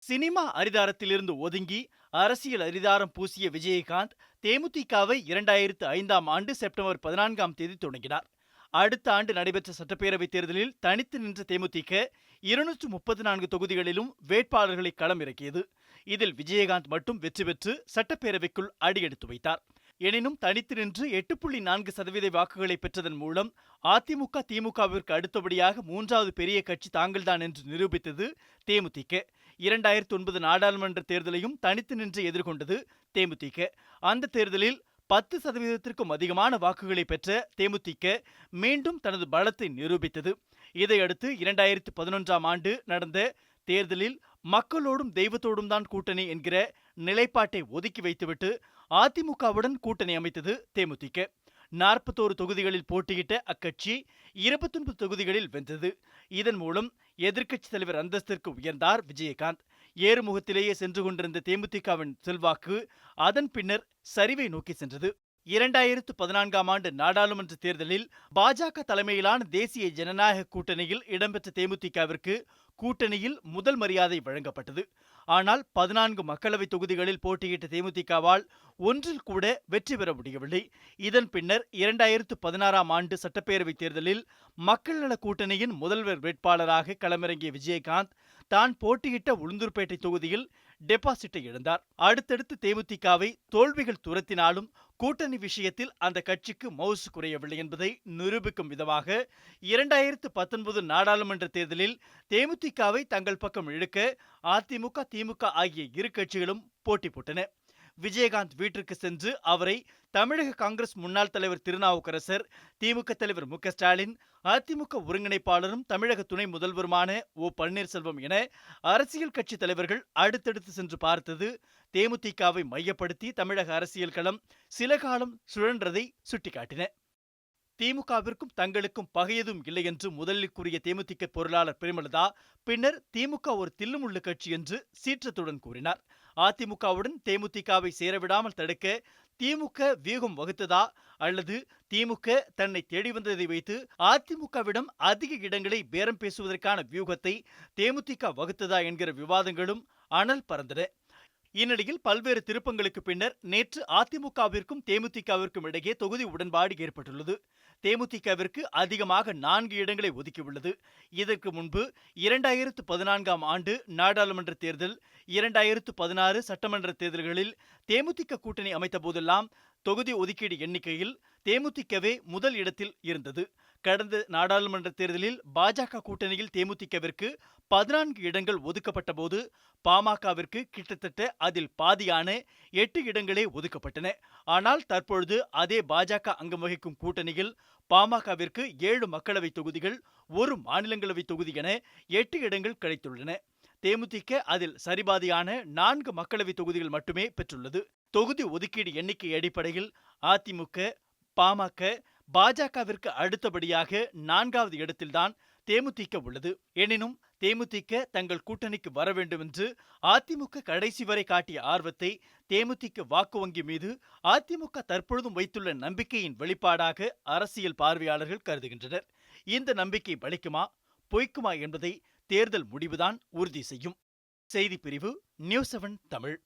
Cinema அரிதாரத்திலிருந்து ஒதுங்கி அரசியல் அரிதாரம் பூசிய விஜயகாந்த் தேமுதிகவை இரண்டாயிரத்து ஐந்தாம் ஆண்டு செப்டம்பர் பதினான்காம் தேதி தொடங்கினார். அடுத்த ஆண்டு நடைபெற்ற சட்டப்பேரவைத் தேர்தலில் தனித்து நின்ற தேமுதிக இருநூற்று முப்பத்தி நான்கு தொகுதிகளிலும் வேட்பாளர்களை களமிறக்கியது. இதில் விஜயகாந்த் மட்டும் வெற்றி பெற்று சட்டப்பேரவைக்குள் அடியெடுத்து வைத்தார். எனினும் தனித்து நின்று எட்டு புள்ளி நான்கு சதவீத வாக்குகளை பெற்றதன் மூலம் அதிமுக திமுகவிற்கு அடுத்தபடியாக மூன்றாவது பெரிய கட்சி தாங்கள்தான் என்று நிரூபித்தது தேமுதிக. இரண்டாயிரத்தி ஒன்பது நாடாளுமன்ற தேர்தலையும் தனித்து நின்று எதிர்கொண்டது தேமுதிக. அந்த தேர்தலில் பத்து சதவீதத்திற்கும் அதிகமான வாக்குகளை பெற்ற தேமுதிக மீண்டும் தனது பலத்தை நிரூபித்தது. இதையடுத்து இரண்டாயிரத்தி பதினொன்றாம் ஆண்டு நடந்த தேர்தலில் மக்களோடும் தெய்வத்தோடும் தான் கூட்டணி என்கிற நிலைப்பாட்டை ஒதுக்கி வைத்துவிட்டு அதிமுகவுடன் கூட்டணி அமைத்தது தேமுதிக. நாற்பத்தோரு தொகுதிகளில் போட்டியிட்ட அக்கட்சி இருபத்தொன்பது தொகுதிகளில் வென்றது. இதன் மூலம் எதிர்க்கட்சித் தலைவர் அந்தஸ்திற்கு உயர்ந்தார் விஜயகாந்த். ஏறுமுகத்திலேயே சென்று கொண்டிருந்த தேமுதிகவின் செல்வாக்கு அதன் பின்னர் சரிவை நோக்கி சென்றது. இரண்டாயிரத்து பதினான்காம் ஆண்டு நாடாளுமன்ற தேர்தலில் பாஜக தலைமையிலான தேசிய ஜனநாயக கூட்டணியில் இடம்பெற்ற தேமுதிகவிற்கு கூட்டணியில் முதல் மரியாதை வழங்கப்பட்டது. ஆனால் பதினான்கு மக்களவை தொகுதிகளில் போட்டியிட்ட தேமுதிகவால் ஒன்றில் கூட வெற்றி பெற முடியவில்லை. இதன் பின்னர் இரண்டாயிரத்து பதினாறாம் ஆண்டு சட்டப்பேரவைத் தேர்தலில் மக்கள் நல கூட்டணியின் முதல்வர் வேட்பாளராக களமிறங்கிய விஜயகாந்த் தான் போட்டியிட்ட உளுந்தூர்பேட்டை தொகுதியில் டெபாசிட்டை இழந்தார். அடுத்தடுத்து தேமுதிகவை தோல்விகள் துரத்தினாலும் கூட்டணி விஷயத்தில் அந்த கட்சிக்கு மவுசு குறையவில்லை என்பதை நிரூபிக்கும் விதமாக இரண்டாயிரத்து பத்தொன்பது நாடாளுமன்ற தேர்தலில் தேமுதிகவை தங்கள் பக்கம் இழுக்க அதிமுக திமுக ஆகிய இரு கட்சிகளும் போட்டி போட்டன. விஜயகாந்த் வீட்டிற்கு சென்று அவரை தமிழக காங்கிரஸ் முன்னாள் தலைவர் திருநாவுக்கரசர் திமுக தலைவர் மு ஸ்டாலின் அதிமுக ஒருங்கிணைப்பாளரும் தமிழக துணை முதல்வருமான ஓ பன்னீர்செல்வம் என அரசியல் கட்சி தலைவர்கள் அடுத்தடுத்து சென்று பார்த்தது. தேமுதிகவை மையப்படுத்தி தமிழக அரசியல் களம் சில காலம் சுழன்றதை சுட்டிக்காட்டின. திமுகவிற்கும் தங்களுக்கும் பகையதும் இல்லை என்று முதலில் கூறிய தேமுதிக பொருளாளர் பிரேமலதா பின்னர் திமுக ஒரு தில்லுமுள்ளு கட்சி என்று சீற்றத்துடன் கூறினார். அதிமுகவுடன் தேமுதிகவை சேரவிடாமல் தடுக்க திமுக வியூகம் வகுத்ததா? அல்லது திமுக தன்னை தேடி வந்ததை வைத்து அதிமுகவிடம் அதிக இடங்களை பேரம் பேசுவதற்கான வியூகத்தை தேமுதிக வகுத்ததா? என்கிற விவாதங்களும் அனல் பறந்தன. இந்நிலையில் பல்வேறு திருப்பங்களுக்கு பின்னர் நேற்று அதிமுகவிற்கும் தேமுதிகவிற்கும் இடையே தொகுதி உடன்பாடு ஏற்பட்டுள்ளது. தேமுதிகவிற்கு அதிகமாக நான்கு இடங்களை ஒதுக்கியுள்ளது. இதற்கு முன்பு இரண்டாயிரத்து பதினான்காம் ஆண்டு நாடாளுமன்ற தேர்தல் இரண்டாயிரத்து பதினாறு சட்டமன்ற தேர்தல்களில் தேமுதிக கூட்டணி அமைத்த போதெல்லாம் தொகுதி ஒதுக்கீடு எண்ணிக்கையில் தேமுதிகவே முதல் இடத்தில் இருந்தது. கடந்த நாடாளுமன்ற தேர்தலில் பாஜக கூட்டணியில் தேமுதிகவிற்கு பதினான்கு இடங்கள் ஒதுக்கப்பட்ட போது பாமகவிற்கு கிட்டத்தட்ட அதில் பாதியான எட்டு இடங்களே ஒதுக்கப்பட்டன. ஆனால் தற்பொழுது அதே பாஜக அங்கம் வகிக்கும் கூட்டணியில் பாமகவிற்கு ஏழு மக்களவை தொகுதிகள் ஒரு மாநிலங்களவை தொகுதி என எட்டு இடங்கள் கிடைத்துள்ளன. தேமுதிக அதில் சரிபாதியான நான்கு மக்களவை தொகுதிகள் மட்டுமே பெற்றுள்ளது. தொகுதி ஒதுக்கீடு எண்ணிக்கை அடிப்படையில் அதிமுக பாமக பாஜகவிற்கு அடுத்தபடியாக நான்காவது இடத்தில்தான் தேமுதிக உள்ளது. எனினும் தேமுதிக தங்கள் கூட்டணிக்கு வர வேண்டும் என்று அதிமுக கடைசி வரை காட்டிய ஆர்வத்தை தேமுதிக வாக்கு வங்கி மீது அதிமுக தற்பொழுதும் வைத்துள்ள நம்பிக்கையின் வெளிப்பாடாக அரசியல் பார்வையாளர்கள் கருதுகின்றனர். இந்த நம்பிக்கை பலிக்குமா பொய்க்குமா என்பதை தேர்தல் முடிவுதான் உறுதி செய்யும். செய்தி பிரிவு நியூஸ் செவன் தமிழ்.